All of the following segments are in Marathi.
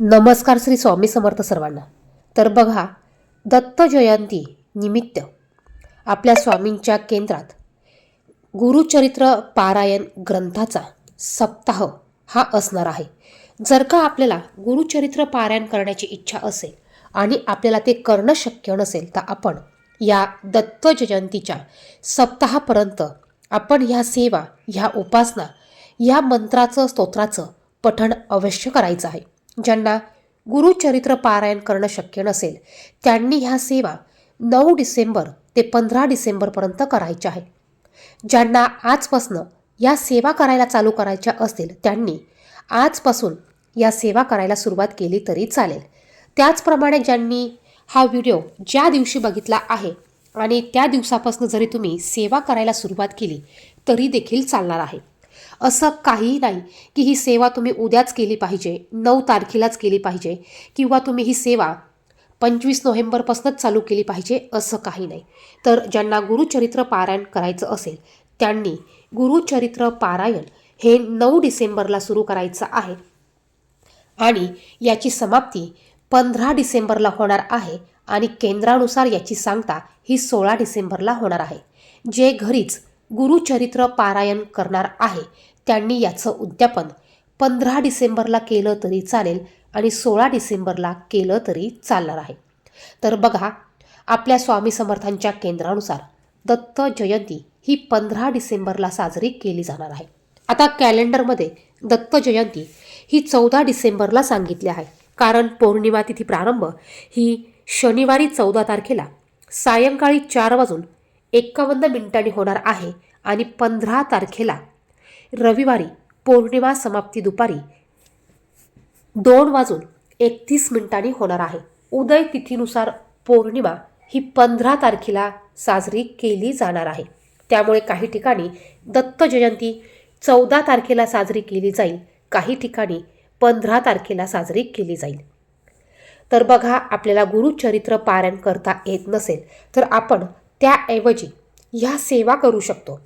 नमस्कार श्री स्वामी समर्थ सर्वांना. तर बघा दत्त जयंती निमित्त आपल्या स्वामींच्या केंद्रात गुरुचरित्र पारायण ग्रंथाचा सप्ताह हा असणार आहे. जर का आपल्याला गुरुचरित्र पारायण करण्याची इच्छा असेल आणि आपल्याला ते करणं शक्य नसेल तर आपण या दत्त जयंतीच्या सप्ताहापर्यंत आपण ह्या सेवा ह्या उपासना या मंत्राचं स्तोत्राचं पठण अवश्य करायचं आहे. ज्यांना गुरुचरित्र पारायण करणं शक्य नसेल त्यांनी ह्या सेवा नऊ डिसेंबर ते पंधरा डिसेंबरपर्यंत करायच्या आहे ज्यांना आजपासनं या सेवा करायला चालू करायच्या असतील त्यांनी आजपासून या सेवा करायला सुरुवात केली तरी चालेल. त्याचप्रमाणे ज्यांनी हा व्हिडिओ ज्या दिवशी बघितला आहे आणि त्या दिवसापासून जरी तुम्ही सेवा करायला सुरुवात केली तरी देखील चालणार आहे. असं काही नाही की ही सेवा तुम्ही उद्याच केली पाहिजे नऊ तारखेलाच केली पाहिजे किंवा तुम्ही ही सेवा पंचवीस नोव्हेंबरपासूनच चालू केली पाहिजे असं काही नाही. तर ज्यांना गुरुचरित्र पारायण करायचं असेल त्यांनी गुरुचरित्र पारायण हे नऊ डिसेंबरला सुरू करायचं आहे. आणि याची समाप्ती पंधरा डिसेंबरला होणार आहे आणि केंद्रानुसार याची सांगता ही सोळा डिसेंबरला होणार आहे. जे घरीच गुरुचरित्र पारायण करणार आहे त्यांनी याचं उद्यापन पंधरा डिसेंबरला केलं तरी चालेल आणि सोळा डिसेंबरला केलं तरी चालणार आहे. तर बघा आपल्या स्वामी समर्थांच्या केंद्रानुसार दत्त जयंती ही पंधरा डिसेंबरला साजरी केली जाणार आहे. आता कॅलेंडरमध्ये दत्त जयंती ही चौदा डिसेंबरला सांगितली आहे. कारण पौर्णिमा तिथी प्रारंभ ही शनिवारी चौदा तारखेला सायंकाळी चार वाजून एक्कावन्न मिनिटांनी होणार आहे आणि पंधरा तारखेला रविवारी पौर्णिमा समाप्ती दुपारी दोन वाजून एकतीस मिनिटांनी होणार आहे. उदय तिथीनुसार पौर्णिमा ही पंधरा तारखेला साजरी केली जाणार आहे. त्यामुळे काही ठिकाणी दत्त जयंती चौदा तारखेला साजरी केली जाईल. काही ठिकाणी पंधरा तारखेला साजरी केली जाईल. तर बघा आपल्याला गुरुचरित्र पारायण करता येत नसेल तर आपण त्याऐवजी ह्या सेवा करू शकतो.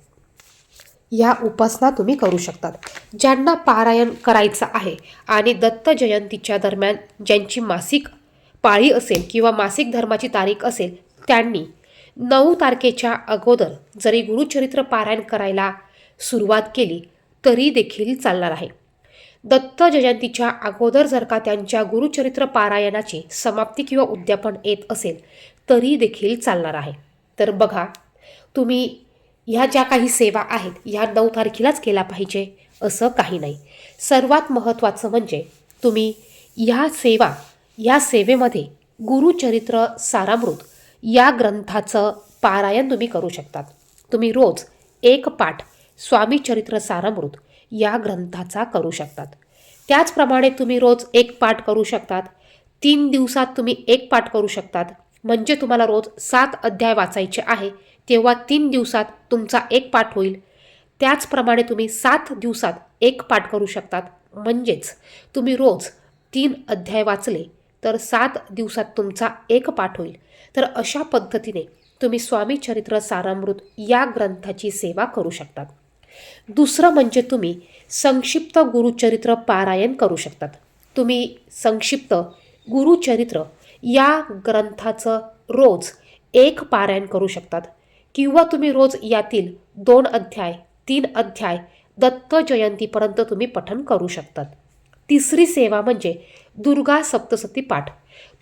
या उपासना तुम्ही करू शकतात. ज्यांना पारायण करायचं आहे आणि दत्त जयंतीच्या दरम्यान ज्यांची मासिक पाळी असेल किंवा मासिक धर्माची तारीख असेल त्यांनी नऊ तारखेच्या अगोदर जरी गुरुचरित्र पारायण करायला सुरुवात केली तरी देखील चालणार आहे. दत्त जयंतीच्या अगोदर जर का त्यांच्या गुरुचरित्र पारायणाची समाप्ती किंवा उद्यापन येत असेल तरी देखील चालणार आहे. तर बघा तुम्ही ह्या ज्या काही सेवा आहेत ह्या नऊ तारखेलाच केला पाहिजे असं काही नाही. सर्वात महत्त्वाचं म्हणजे तुम्ही ह्या सेवा या सेवेमध्ये गुरुचरित्र सारामृत या ग्रंथाचं पारायण तुम्ही करू शकतात. तुम्ही रोज एक पाठ स्वामी चरित्र सारामृत या ग्रंथाचा करू शकतात. त्याचप्रमाणे तुम्ही रोज एक पाठ करू शकतात. तीन दिवसात तुम्ही एक पाठ करू शकतात. म्हणजे तुम्हाला रोज सात अध्याय वाचायचे आहे. तेव्हा तीन दिवसात तुमचा एक पाठ होईल. त्याचप्रमाणे तुम्ही सात दिवसात एक पाठ करू शकतात. म्हणजेच तुम्ही रोज तीन अध्याय वाचले तर सात दिवसात तुमचा एक पाठ होईल. तर अशा पद्धतीने तुम्ही स्वामी चरित्र सारामृत या ग्रंथाची सेवा करू शकतात. दुसरं म्हणजे तुम्ही संक्षिप्त गुरुचरित्र पारायण करू शकतात. तुम्ही संक्षिप्त गुरुचरित्र या ग्रंथाचं रोज एक पारायण करू शकतात. किंवा तुम्ही रोज यातील दोन अध्याय तीन अध्याय दत्त जयंतीपर्यंत तुम्ही पठन करू शकतात. तिसरी सेवा म्हणजे दुर्गा सप्तसती पाठ.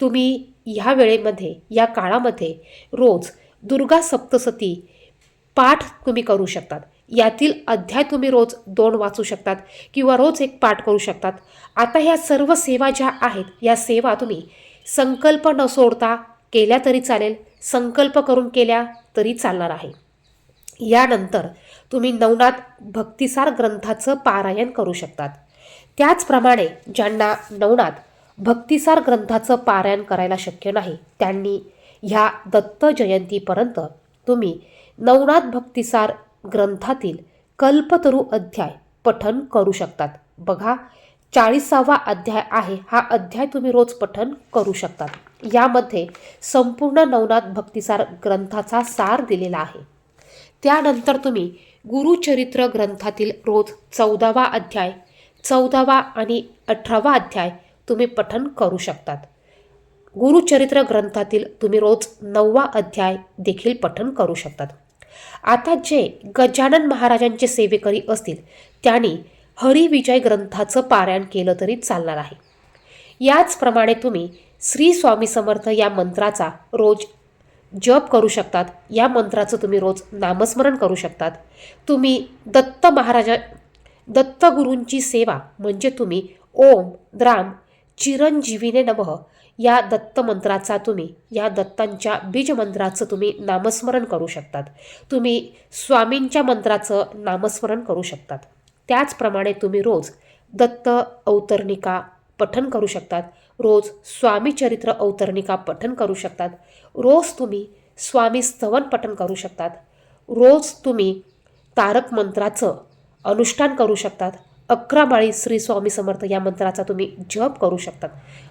तुम्ही ह्या वेळेमध्ये या काळामध्ये रोज दुर्गा सप्तसती पाठ तुम्ही करू शकतात. यातील अध्याय तुम्ही रोज दोन वाचू शकतात किंवा रोज एक पाठ करू शकतात. आता ह्या सर्व सेवा ज्या आहेत या सेवा तुम्ही संकल्प न सोडता केल्या तरी चालेल. संकल्प करून केल्या तरी चालणार आहे. यानंतर तुम्ही नवनाथ भक्तिसार ग्रंथाचं पारायण करू शकतात. त्याचप्रमाणे ज्यांना नवनाथ भक्तिसार ग्रंथाचं पारायण करायला शक्य नाही त्यांनी ह्या दत्त जयंतीपर्यंत तुम्ही नवनाथ भक्तिसार ग्रंथातील कल्पतरू अध्याय पठन करू शकतात. बघा चाळीसावा अध्याय आहे हा अध्याय तुम्ही रोज पठन करू शकतात. यामध्ये संपूर्ण नवनाथ भक्तिसार ग्रंथाचा सार दिलेला आहे. त्यानंतर तुम्ही गुरुचरित्र ग्रंथातील रोज चौदावा अध्याय चौदावा आणि अठरावा अध्याय तुम्ही पठन करू शकतात. गुरुचरित्र ग्रंथातील तुम्ही रोज नववा अध्याय देखील पठन करू शकतात. आता जे गजानन महाराजांचे सेवेकरी असतील त्यांनी हरिविजय ग्रंथाचं पारायण केलं तरी चालणार आहे. याचप्रमाणे तुम्ही श्री स्वामी समर्थ या मंत्राचा रोज जप करू शकतात. या मंत्राचं तुम्ही रोज नामस्मरण करू शकतात. तुम्ही दत्त महाराजा दत्तगुरूंची सेवा म्हणजे तुम्ही ओम द्राम चिरंजीवीने नमः या दत्त मंत्राचा तुम्ही या दत्तांच्या बीज मंत्राचं तुम्ही नामस्मरण करू शकतात. तुम्ही स्वामींच्या मंत्राचं नामस्मरण करू शकतात. त्याचप्रमाणे तुम्ही रोज दत्त अवतरणिका पठन करू शकतात. रोज स्वामी चरित्र अवतरणिका पठन करू शकतात. रोज तुम्ही स्वामी स्तवन पठन करू शकतात. रोज तुम्ही तारक मंत्राचं अनुष्ठान करू शकतात. अकरा माळी श्री स्वामी समर्थ या मंत्राचा तुम्ही जप करू शकतात.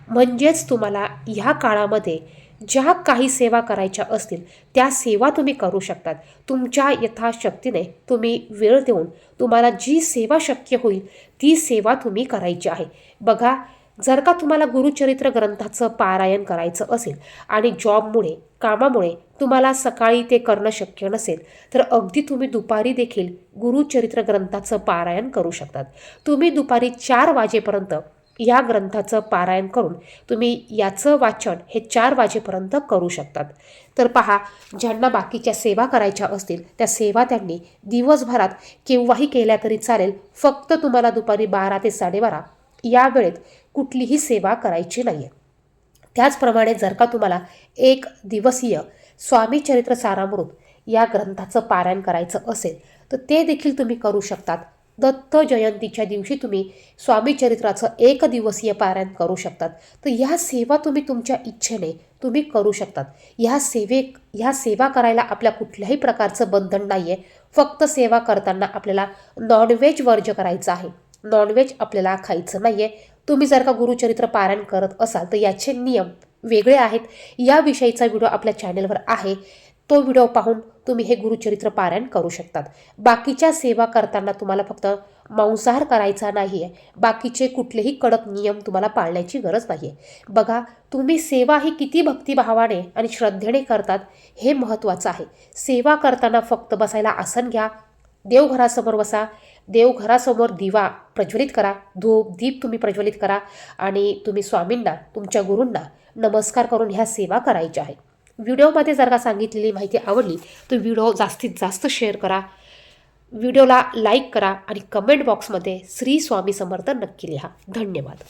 म्हणजेच तुम्हाला ह्या काळामध्ये ज्या काही सेवा करायच्या असतील त्या सेवा तुम्ही करू शकतात. तुमच्या यथाशक्तीने तुम्ही वेळ देऊन तुम्हाला जी सेवा शक्य होईल ती सेवा तुम्ही करायची आहे. बघा जर का तुम्हाला गुरुचरित्र ग्रंथाचं पारायण करायचं असेल आणि जॉबमुळे कामामुळे तुम्हाला सकाळी ते करणं शक्य नसेल तर अगदी तुम्ही दुपारी देखील गुरुचरित्र ग्रंथाचं पारायण करू शकतात. तुम्ही दुपारी चार वाजेपर्यंत या ग्रंथाचं पारायण करून तुम्ही याचं वाचन हे चार वाजेपर्यंत करू शकतात. तर पहा ज्यांना बाकीच्या सेवा करायच्या असतील त्या सेवा त्यांनी दिवसभरात केव्हाही केल्या तरी चालेल. फक्त तुम्हाला दुपारी बारा ते साडेबारा या वेळेत कुठलीही सेवा करायची नाही आहे त्याचप्रमाणे जर का तुम्हाला एक दिवसीय स्वामी चरित्र सारामृत या ग्रंथाचं पारायण करायचं असेल तर ते देखील तुम्ही करू शकतात. दत्त जयंतीच्या दिवशी तुम्ही स्वामी चरित्राचं एक दिवसीय पारायण करू शकतात. तर ह्या सेवा तुम्ही तुमच्या इच्छेने तुम्ही करू शकतात. ह्या सेवे ह्या सेवा करायला आपल्या कुठल्याही प्रकारचं बंधन नाही आहे फक्त सेवा करताना आपल्याला नॉनव्हेज वर्ज करायचं आहे. नॉनव्हेज आपल्याला खायचं नाही आहे तुम्ही जर का गुरुचरित्र पारायण करत असाल तर याचे नियम वेगळे आहेत. याविषयीचा व्हिडिओ आपल्या चॅनेलवर आहे. तो व्हिडिओ पाहून तुम्ही हे गुरुचरित्र पारायण करू शकतात. बाकीच्या सेवा करताना तुम्हाला फक्त मांसाहार करायचा नाही आहे बाकीचे कुठलेही कडक नियम तुम्हाला पाळण्याची गरज नाही आहे बघा तुम्ही सेवा ही किती भक्तिभावाने आणि श्रद्धेने करतात हे महत्त्वाचं आहे. सेवा करताना फक्त बसायला आसन घ्या देवघरासमोर बसा देवघरासमोर दिवा प्रज्वलित करा धूप दीप तुम्ही प्रज्वलित करा आणि तुम्ही स्वामींना तुमच्या गुरूंना नमस्कार करून ह्या सेवा करायच्या आहे व्हिडिओमध्ये जर का सांगितलेली माहिती आवडली तर व्हिडिओ जास्तीत जास्त शेअर करा. व्हिडिओला लाईक करा आणि कमेंट बॉक्समध्ये श्री स्वामी समर्थ नक्की लिहा. धन्यवाद.